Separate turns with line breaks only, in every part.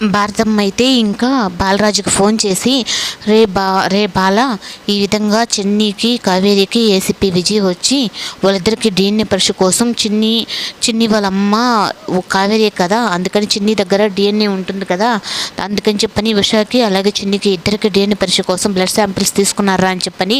భారతమ్మ అయితే ఇంకా బాలరాజుకి ఫోన్ చేసి రే బా రే బాల ఈ విధంగా చిన్నీకి కావేరికి ఏసీపీ విజయ్ వచ్చి వాళ్ళిద్దరికి డిఎన్ఏ పరీక్ష కోసం చిన్ని చిన్ని వాళ్ళ అమ్మ ఓ కావేరి కదా అందుకని చిన్ని దగ్గర డిఎన్ఏ ఉంటుంది కదా అందుకని చెప్పని ఉషాకి అలాగే చిన్నికి ఇద్దరికి డిఎన్ఏ పరీక్ష కోసం బ్లడ్ శాంపిల్స్ తీసుకున్నారా అని చెప్పని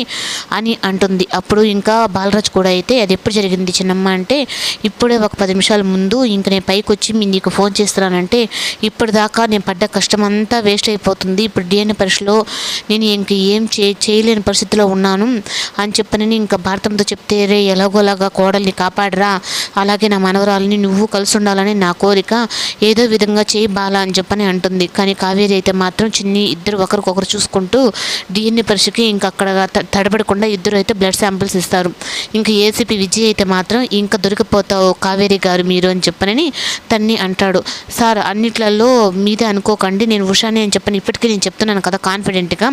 అని అంటుంది. అప్పుడు ఇంకా బాలరాజు కూడా అయితే అది ఎప్పుడు జరిగింది చిన్నమ్మ? అంటే ఇప్పుడే ఒక పది నిమిషాల ముందు ఇంక నేను పైకి వచ్చి మీ నీకు ఫోన్ చేస్తున్నానంటే ఇప్పటిదాకా నేను పడ్డ కష్టం అంతా వేస్ట్ అయిపోతుంది. ఇప్పుడు డిఎన్ఏ పరీక్షలో నేను ఇంక ఏం చే చేయలేని పరిస్థితిలో ఉన్నాను. అని చెప్పని ఇంకా భారతంతో చెప్తే రే ఎలాగోలాగా కోడల్ని కాపాడరా. అలాగే నా మనవరాలని నువ్వు కలిసి ఉండాలని నా కోరిక. ఏదో విధంగా చేయి బాల అని చెప్పని అంటుంది. కానీ కావేరి అయితే మాత్రం చిన్ని ఇద్దరు ఒకరికొకరు చూసుకుంటూ డిఎన్ఏ పరీక్షకి ఇంకా అక్కడ త- తడబడకుండా ఇద్దరు అయితే బ్లడ్ శాంపిల్స్ ఇస్తారు. ఇంకా ఏసీపీ విజయ్ అయితే మాత్రం ఇంకా దొరికిపోతావు కావేరి గారు మీరు అని చెప్పనని తన్ని అంటాడు. సార్ అన్నిట్లలో మీ అయితే అనుకోకండి. నేను ఉషాని అని చెప్పని ఇప్పటికీ నేను చెప్తున్నాను కదా కాన్ఫిడెంట్గా.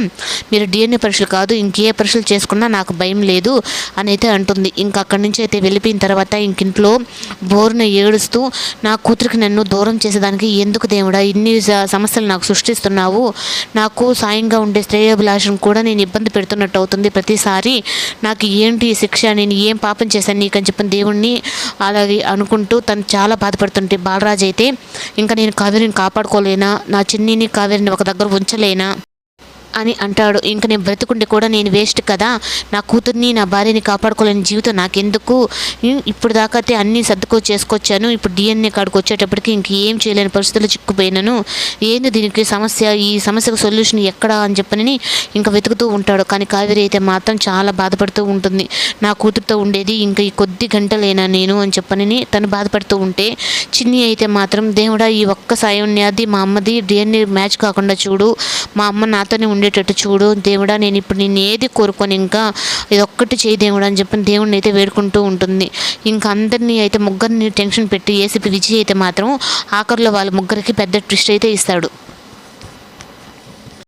మీరు డిఎన్ఏ పరీక్షలు కాదు ఇంకే పరీక్షలు చేసుకున్నా నాకు భయం లేదు అని అయితే అంటుంది. ఇంకా అక్కడి నుంచి అయితే వెళ్ళిపోయిన తర్వాత ఇంకింట్లో బోరున ఏడుస్తూ నా కూతురికి నన్ను దూరం చేసేదానికి ఎందుకు దేవుడా ఇన్ని సమస్యలు నాకు సృష్టిస్తున్నావు. నాకు సాయంగా ఉండే శ్రేయోభిలాషను కూడా నేను ఇబ్బంది పెడుతున్నట్టు అవుతుంది. ప్రతిసారి నాకు ఏంటి ఈ శిక్ష నేను ఏం పాపం చేశాను నీకని చెప్పిన దేవుణ్ణి అలాగే అనుకుంటూ తను చాలా బాధపడుతుంటే బాలరాజు అయితే ఇంకా నేను కావేరిని కాపాడుకోలేనా నా చిన్నిని కావేరిని ఒక దగ్గర ఉంచలేనా? అని అంటాడు. ఇంక నేను బ్రతుకుంటే కూడా నేను వేస్ట్ కదా. నా కూతుర్ని నా భార్యని కాపాడుకోలేని జీవితం నాకెందుకు? ఇప్పుడు దాకా అయితే అన్నీ సర్దుకో చేసుకొచ్చాను. ఇప్పుడు డిఎన్ఏ కాడికి వచ్చేటప్పటికి ఇంక ఏం చేయలేని పరిస్థితుల్లో చిక్కుపోయినాను. ఏంది దీనికి సమస్య? ఈ సమస్యకు సొల్యూషన్ ఎక్కడ అని చెప్పని ఇంకా వెతుకుతూ ఉంటాడు. కానీ కావేరి అయితే మాత్రం చాలా బాధపడుతూ ఉంటుంది. నా కూతురుతో ఉండేది ఇంకా ఈ కొద్ది గంటలేనా నేను అని చెప్పని తను బాధపడుతూ ఉంటే చిన్ని అయితే మాత్రం దేవుడా ఈ ఒక్క సాయం అది మా అమ్మది డిఎన్ఏ మ్యాచ్ కాకుండా చూడు. మా అమ్మ నాతోనే ఉండేటట్టు చూడు. దేవుడా నేను ఇప్పుడు నేను ఏది కోరుకొని ఇంకా ఇది ఒక్కటి చేయి దేవుడా అని చెప్పి దేవుడిని అయితే వేడుకుంటూ ఉంటుంది. ఇంకా అందరినీ అయితే ముగ్గురిని టెన్షన్ పెట్టి ఏసీపీ విజయ్ అయితే మాత్రం ఆఖరిలో వాళ్ళ ముగ్గురికి పెద్ద ట్విస్ట్ అయితే ఇస్తాడు.